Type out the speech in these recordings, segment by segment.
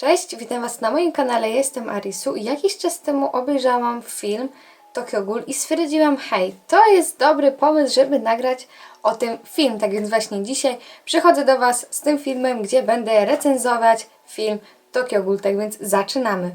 Cześć, witam Was na moim kanale, jestem Arisu i jakiś czas temu obejrzałam film Tokyo Ghoul i stwierdziłam, hej, to jest dobry pomysł, żeby nagrać o tym film, tak więc właśnie dzisiaj przychodzę do Was z tym filmem, gdzie będę recenzować film Tokyo Ghoul, tak więc zaczynamy.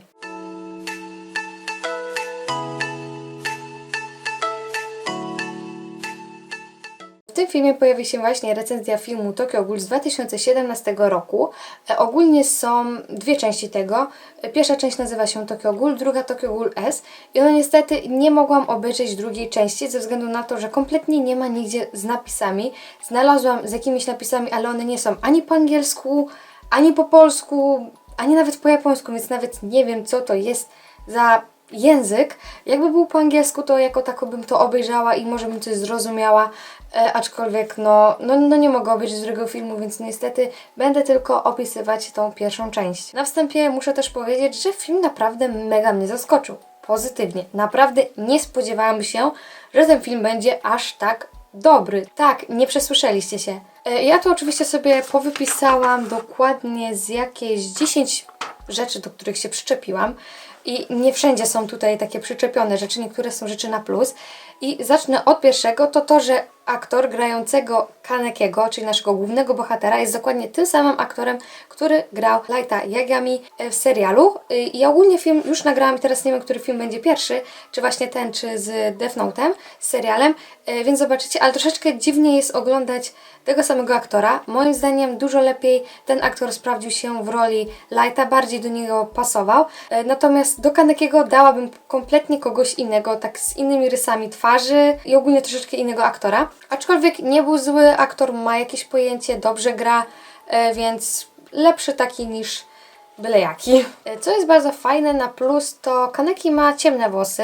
Tym filmie pojawi się właśnie recenzja filmu Tokyo Ghoul z 2017 roku. E, ogólnie są dwie części tego. E, Pierwsza część nazywa się Tokyo Ghoul, druga Tokyo Ghoul S. I no niestety nie mogłam obejrzeć drugiej części ze względu na to, że kompletnie nie ma nigdzie z napisami. Znalazłam z jakimiś napisami, ale one nie są ani po angielsku, ani po polsku, ani nawet po japońsku, więc nawet nie wiem co to jest za język. Jakby był po angielsku, to jako tako bym to obejrzała i może bym coś zrozumiała, e, aczkolwiek no, no, no nie mogę obejrzeć drugiego filmu, więc niestety będę tylko opisywać tą pierwszą część. Na wstępie muszę też powiedzieć, że film naprawdę mega mnie zaskoczył. Pozytywnie. Naprawdę nie spodziewałam się, że ten film będzie aż tak dobry. Tak, nie przesłyszeliście się. E, Ja tu oczywiście sobie powypisałam dokładnie z jakieś 10 rzeczy, do których się przyczepiłam. I nie wszędzie są tutaj takie przyczepione rzeczy, niektóre są rzeczy na plus. I zacznę od pierwszego, to to, że aktor grającego Kanekiego, czyli naszego głównego bohatera, jest dokładnie tym samym aktorem, który grał Lighta Yagami w serialu. I ogólnie film już nagrałam i teraz nie wiem, który film będzie pierwszy, czy właśnie ten, czy z Death Note'em, z serialem, Y, więc zobaczycie, ale troszeczkę dziwnie jest oglądać tego samego aktora. Moim zdaniem dużo lepiej ten aktor sprawdził się w roli Lighta, bardziej do niego pasował. E, Natomiast do Kanekiego dałabym kompletnie kogoś innego, tak z innymi rysami twarzy i ogólnie troszeczkę innego aktora. Aczkolwiek nie był zły, aktor ma jakieś pojęcie, dobrze gra, e, więc lepszy taki niż byle jaki. E, Co jest bardzo fajne na plus, to Kaneki ma ciemne włosy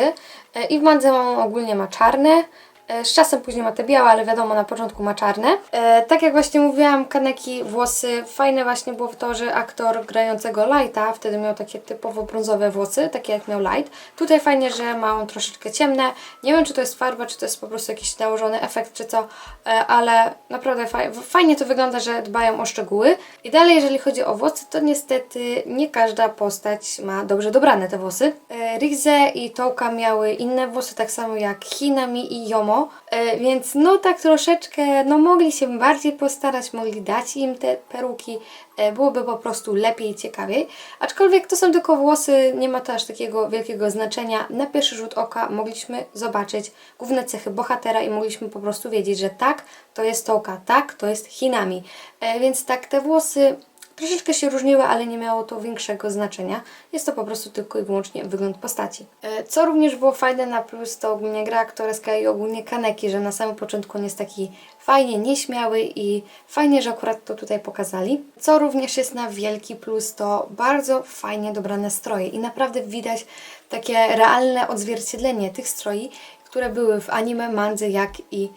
e, i w mandze ogólnie ma czarne. E, Z czasem później ma te białe, ale wiadomo, na początku ma czarne. E, tak jak właśnie mówiłam, Kaneki włosy, fajne właśnie było to, że aktor grającego Lighta wtedy miał takie typowo brązowe włosy, takie jak miał Light. Tutaj fajnie, że ma on troszeczkę ciemne. Nie wiem, czy to jest farba, czy to jest po prostu jakiś nałożony efekt, czy co, e, ale naprawdę faj, fajnie to wygląda, że dbają o szczegóły. I dalej, jeżeli chodzi o włosy, to niestety nie każda postać ma dobrze dobrane te włosy. Rize i Touka miały inne włosy, tak samo jak Hinami i Yomo, e, więc no tak troszeczkę, no mogli się bardziej postarać, mogli dać im te peruki, e, byłoby po prostu lepiej i ciekawiej. Aczkolwiek to są tylko włosy, nie ma to aż takiego wielkiego znaczenia. Na pierwszy rzut oka mogliśmy zobaczyć główne cechy bohatera i mogliśmy po prostu wiedzieć, że tak, to jest Touka, tak, to jest Hinami. E, więc tak, te włosy Troszeczkę się różniły, ale nie miało to większego znaczenia. Jest to po prostu tylko i wyłącznie wygląd postaci. E, Co również było fajne na plus, to ogólnie gra aktorska i ogólnie Kaneki, że na samym początku on jest taki fajnie nieśmiały i fajnie, że akurat to tutaj pokazali. Co również jest na wielki plus, to bardzo fajnie dobrane stroje i naprawdę widać takie realne odzwierciedlenie tych stroi, które były w anime, mandze, jak i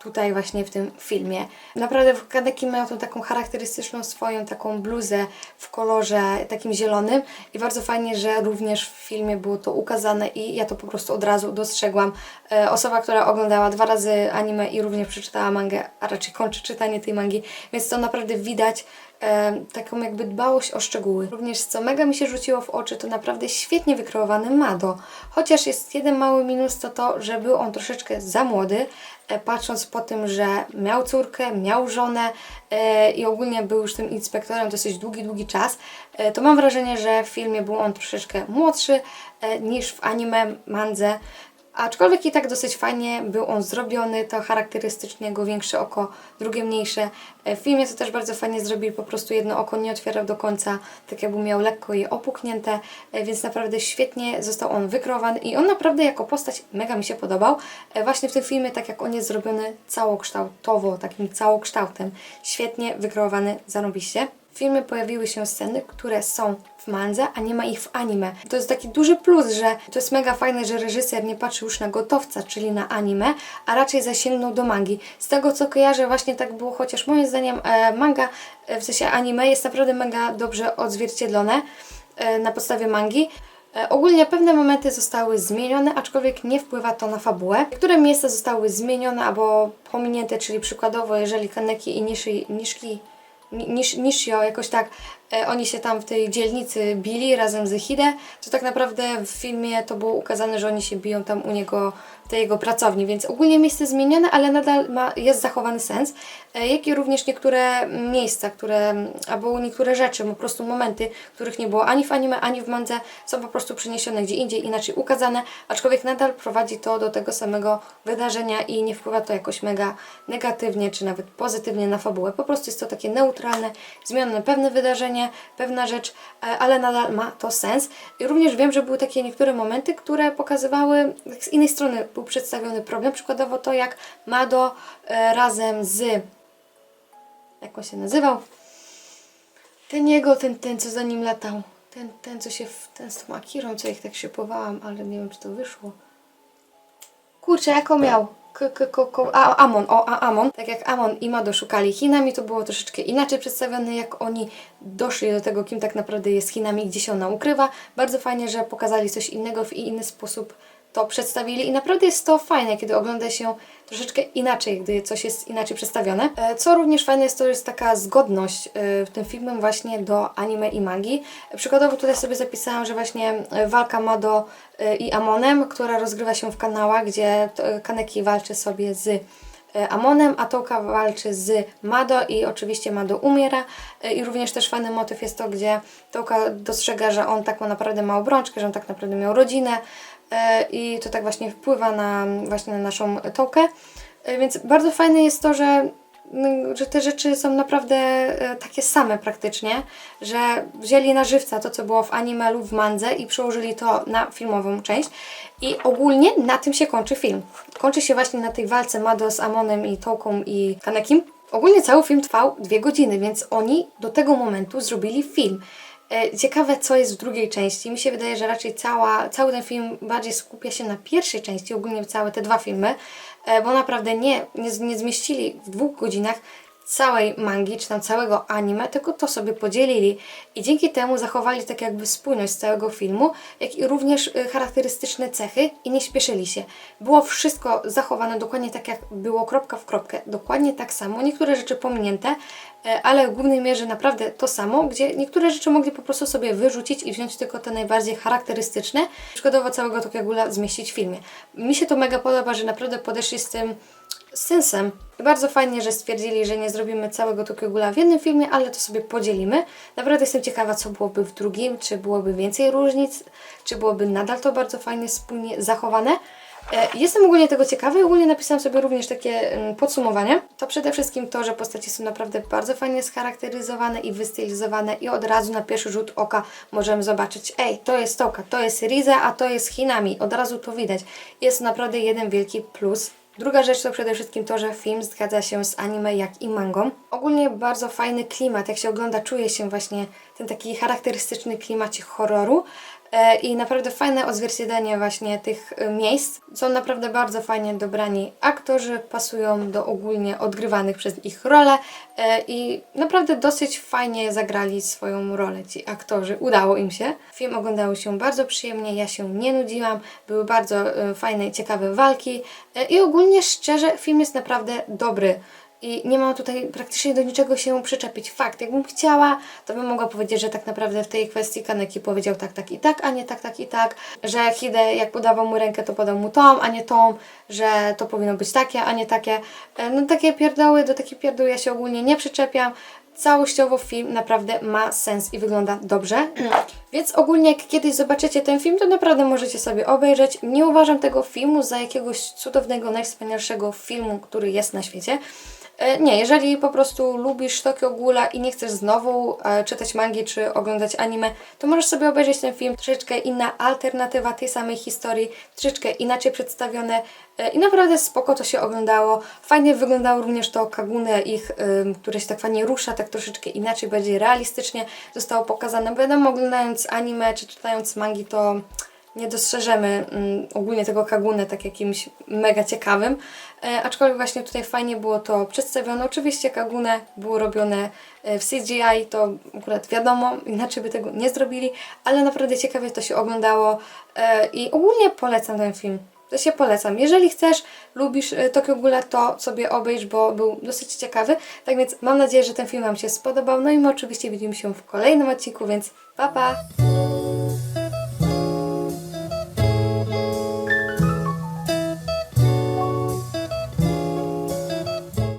tutaj właśnie w tym filmie. Naprawdę Kaneki mają tą taką charakterystyczną swoją taką bluzę w kolorze takim zielonym i bardzo fajnie, że również w filmie było to ukazane i ja to po prostu od razu dostrzegłam. E, osoba, która oglądała dwa razy anime i również przeczytała mangę, a raczej kończy czytanie tej mangi, więc to naprawdę widać e, taką jakby dbałość o szczegóły. Również co mega mi się rzuciło w oczy, to naprawdę świetnie wykreowany Mado. Chociaż jest jeden mały minus, to to, że był on troszeczkę za młody, e, patrząc po tym, że miał córkę, miał żonę e, i ogólnie był już tym inspektorem dosyć długi, długi czas, e, to mam wrażenie, że w filmie był on troszeczkę młodszy e, niż w anime, mandze. Aczkolwiek i tak dosyć fajnie był on zrobiony, to charakterystycznie jego większe oko, drugie mniejsze. E, W filmie to też bardzo fajnie zrobili, po prostu jedno oko nie otwierał do końca, tak jakby miał lekko je opuknięte, e, więc naprawdę świetnie został on wykreowany i on naprawdę jako postać mega mi się podobał. E, Właśnie w tym filmie, tak jak on jest zrobiony całokształtowo, takim całokształtem, świetnie wykreowany, zarobiście. W filmie pojawiły się sceny, które są w mandze, a nie ma ich w anime. To jest taki duży plus, że to jest mega fajne, że reżyser nie patrzy już na gotowca, czyli na anime, a raczej zasięgnął do mangi. Z tego co kojarzę, właśnie tak było, chociaż moim zdaniem e, manga, e, w sensie anime jest naprawdę mega dobrze odzwierciedlone e, na podstawie mangi. Ogólnie pewne momenty zostały zmienione, aczkolwiek nie wpływa to na fabułę. Niektóre miejsca zostały zmienione albo pominięte, czyli przykładowo, jeżeli Kaneki i Nishi, Nishiki Ni- Nish, Nishio jakoś tak oni się tam w tej dzielnicy bili razem z Hide, to tak naprawdę w filmie to było ukazane, że oni się biją tam u niego w tej jego pracowni, więc ogólnie miejsce zmienione, ale nadal ma, jest zachowany sens, e, jak i również niektóre miejsca, które, albo niektóre rzeczy, po prostu momenty, których nie było ani w anime, ani w mandze, są po prostu przeniesione gdzie indziej, inaczej ukazane, aczkolwiek nadal prowadzi to do tego samego wydarzenia i nie wpływa to jakoś mega negatywnie, czy nawet pozytywnie na fabułę. Po prostu jest to takie neutralne, zmienione pewne wydarzenie, pewna rzecz, e, ale nadal ma to sens. I również wiem, że były takie niektóre momenty, które pokazywały, jak z innej strony był przedstawiony problem, przykładowo to, jak Mado e, razem z jak on się nazywał? Ten jego, ten, ten co za nim latał. Ten, ten co się, w, ten z tą Akirą, co ich tak szybowałam, ale nie wiem, czy to wyszło. Kurczę, jak on miał? A, Amon, o, a, Amon. Tak jak Amon i Mado szukali Chinami, to było troszeczkę inaczej przedstawione, jak oni doszli do tego, kim tak naprawdę jest Chinami gdzie się ona ukrywa. Bardzo fajnie, że pokazali coś innego w inny sposób to przedstawili i naprawdę jest to fajne, kiedy ogląda się troszeczkę inaczej, gdy coś jest inaczej przedstawione. E, Co również fajne jest, to jest taka zgodność e, w tym filmem właśnie do anime i magii. Przykładowo tutaj sobie zapisałam, że właśnie e, walka Mado i Amonem, która rozgrywa się w kanałach, gdzie Kaneki walczy sobie z Amonem, a Touka walczy z Mado i oczywiście Mado umiera i również też fajny motyw jest to, gdzie Touka dostrzega, że on tak naprawdę ma obrączkę, że on tak naprawdę miał rodzinę i to tak właśnie wpływa na właśnie na naszą Toukę. E, Więc bardzo fajne jest to, że, mm, że te rzeczy są naprawdę e, takie same praktycznie, że wzięli na żywca to, co było w anime lub w mandze i przełożyli to na filmową część. I ogólnie na tym się kończy film. Kończy się właśnie na tej walce Mado z Amonem i Touką i Kanekim. Ogólnie cały film trwał dwie godziny, więc oni do tego momentu zrobili film. E, Ciekawe, co jest w drugiej części. Mi się wydaje, że raczej cała, cały ten film bardziej skupia się na pierwszej części, ogólnie całe te dwa filmy, e, bo naprawdę nie, nie, nie zmieścili w dwóch godzinach całej mangi, czy tam całego anime, tylko to sobie podzielili i dzięki temu zachowali tak jakby spójność całego filmu, jak i również y, charakterystyczne cechy i nie śpieszyli się. Było wszystko zachowane dokładnie tak, jak było kropka w kropkę, dokładnie tak samo, niektóre rzeczy pominięte, e, ale w głównej mierze naprawdę to samo, gdzie niektóre rzeczy mogli po prostu sobie wyrzucić i wziąć tylko te najbardziej charakterystyczne, przykładowo całego Tokyo Ghoula zmieścić w filmie. Mi się to mega podoba, że naprawdę podeszli z tym z sensem. Bardzo fajnie, że stwierdzili, że nie zrobimy całego Tokyo Ghoula w jednym filmie, ale to sobie podzielimy. Naprawdę jestem ciekawa, co byłoby w drugim, czy byłoby więcej różnic, czy byłoby nadal to bardzo fajnie, spójnie zachowane. E, Jestem ogólnie tego ciekawa i ogólnie napisałam sobie również takie mm, podsumowanie. To przede wszystkim to, że postacie są naprawdę bardzo fajnie scharakteryzowane i wystylizowane i od razu na pierwszy rzut oka możemy zobaczyć, ej, to jest Toka, to jest Rize, a to jest Hinami. Od razu to widać. Jest naprawdę jeden wielki plus Druga rzecz to przede wszystkim to, że film zgadza się z anime jak i mangą. Ogólnie bardzo fajny klimat, jak się ogląda, czuje się właśnie ten taki charakterystyczny klimacik horroru. E, I naprawdę fajne odzwierciedlenie właśnie tych e, miejsc. Są naprawdę bardzo fajnie dobrani aktorzy, pasują do ogólnie odgrywanych przez ich role e, i naprawdę dosyć fajnie zagrali swoją rolę ci aktorzy. Udało im się. Film oglądało się bardzo przyjemnie, ja się nie nudziłam, były bardzo fajne i ciekawe walki i ogólnie szczerze film jest naprawdę dobry. I nie mam tutaj praktycznie do niczego się przyczepić. Fakt, jakbym chciała, to bym mogła powiedzieć, że tak naprawdę w tej kwestii Kaneki powiedział tak, tak i tak, a nie tak, tak i tak. Że Hide jak podawał mu rękę, to podał mu tą, a nie tą. Że to powinno być takie, a nie takie. E, No takie pierdoły, do takich pierdoł ja się ogólnie nie przyczepiam. Całościowo film naprawdę ma sens i wygląda dobrze. Więc ogólnie jak kiedyś zobaczycie ten film, to naprawdę możecie sobie obejrzeć. Nie uważam tego filmu za jakiegoś cudownego, najwspanialszego filmu, który jest na świecie. E, Nie, jeżeli po prostu lubisz Tokyo Ghoula i nie chcesz znowu e, czytać mangi czy oglądać anime, to możesz sobie obejrzeć ten film. Troszeczkę inna alternatywa tej samej historii, troszeczkę inaczej przedstawione e, i naprawdę spoko to się oglądało. Fajnie wyglądało również to Kagune ich, które się tak fajnie rusza, tak troszeczkę inaczej, bardziej realistycznie zostało pokazane. Bo wiadomo, oglądając anime czy czytając mangi to nie dostrzeżemy mm, ogólnie tego Kagune tak jakimś mega ciekawym, e, aczkolwiek właśnie tutaj fajnie było to przedstawione. Oczywiście Kagune było robione e, w CGI, to akurat wiadomo, inaczej by tego nie zrobili, ale naprawdę ciekawie to się oglądało e, i ogólnie polecam ten film. To się polecam. Jeżeli chcesz, lubisz e, Tokio Ghoula, to sobie obejrz, bo był dosyć ciekawy. Tak więc mam nadzieję, że ten film Wam się spodobał. No i my oczywiście widzimy się w kolejnym odcinku, więc pa pa!